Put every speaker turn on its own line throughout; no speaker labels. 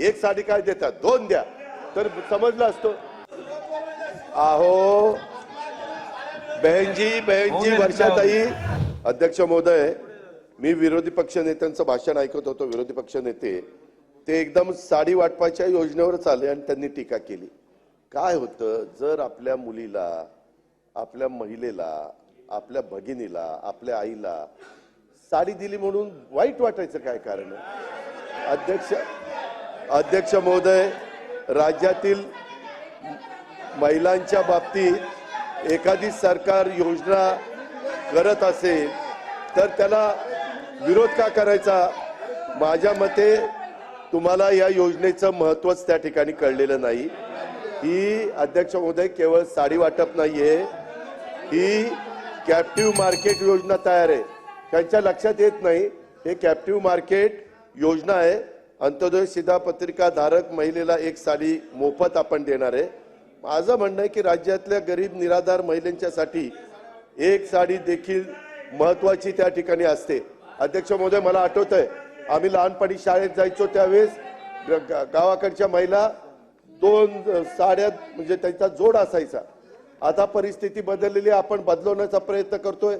एक साडी काय देतात? दोन द्या. तर समजलं असतो. अहो बहनजी बहनजी वर्षाताई. अध्यक्ष महोदय मी विरोधी पक्ष नेत्यांचं भाषण ऐकत होतो विरोधी पक्ष नेते. ते एकदम साडी वाटपाच्या योजनेवरच आले आणि त्यांनी टीका केली. काय होतं? जर आपल्या मुलीला आपल्या महिलेला आपल्या भगिनीला आपल्या आईला साडी दिली म्हणून वाईट वाटायचं काय कारण? आहे? अध्यक्ष अध्यक्ष महोदय राज्यातील महिलांच्या बाबतीत एखादी सरकार योजना करत असेल तर त्याला विरोध का करायचा? माझ्या मते तुम्हाला या योजनेचं महत्वच त्या ठिकाणी कळलेलं नाही. ही अध्यक्ष महोदय केवळ साडी वाटप नाहीये. ही कॅप्टिव्ह मार्केट योजना तयार आहे. त्यांच्या लक्षात येत नाही हे कॅप्टिव्ह मार्केट योजना आहे. अंत्योदय सिधा पत्रिका धारक महिलेला एक साडी मोफत आपण देणार आहे. माझं म्हणणं आहे की राज्यातल्या गरीब निराधार महिलांच्यासाठी एक साडी देखील महत्वाची त्या ठिकाणी असते. अध्यक्ष महोदय मला आठवत आहे आम्ही लहानपणी शाळेत जायचो त्यावेळेस ग- गावाकडच्या महिला दोन साड्या म्हणजे त्यांचा जोड असायचा. आता परिस्थिती बदललेली आपण बदलवण्याचा प्रयत्न करतोय.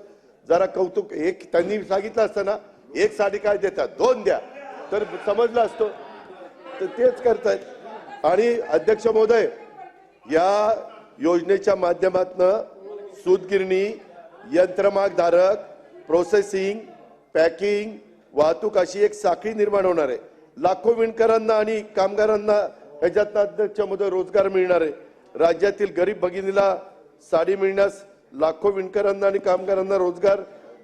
जरा कौतुक एक त्यांनी सांगितलं असतं ना एक साडी काय देतात? दोन द्या. तर समजलं असतो. तर तेच करतायत. आणि अध्यक्ष महोदय या योजनेच्या माध्यमातून सूतगिरणी यंत्रमाग धारक प्रोसेसिंग पॅकिंग वाहतूक अशी एक साखळी निर्माण होणार आहे. लाखो विणकरांना आणि कामगारांना ह्याच्यातनं अध्यक्षामध्ये रोजगार मिळणार आहे. राज्यातील गरीब भगिनीला साडी मिळण्यास लाखो विणकरांना आणि कामगारांना रोजगार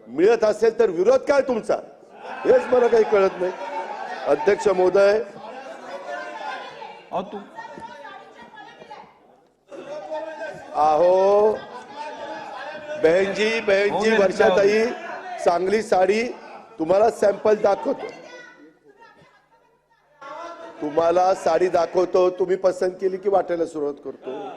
मिळत असेल तर विरोध काय तुमचा? हेच मला काही कळत नाही. अध्यक्ष महोदय. अहो बहनजी बहनजी
हो,
वर्षाताई चांगली साडी तुम्हाला सॅम्पल दाखवतो. तुम्हाला साडी दाखवतो तुम्ही पसंत केली की वाटायला सुरुवात करतो.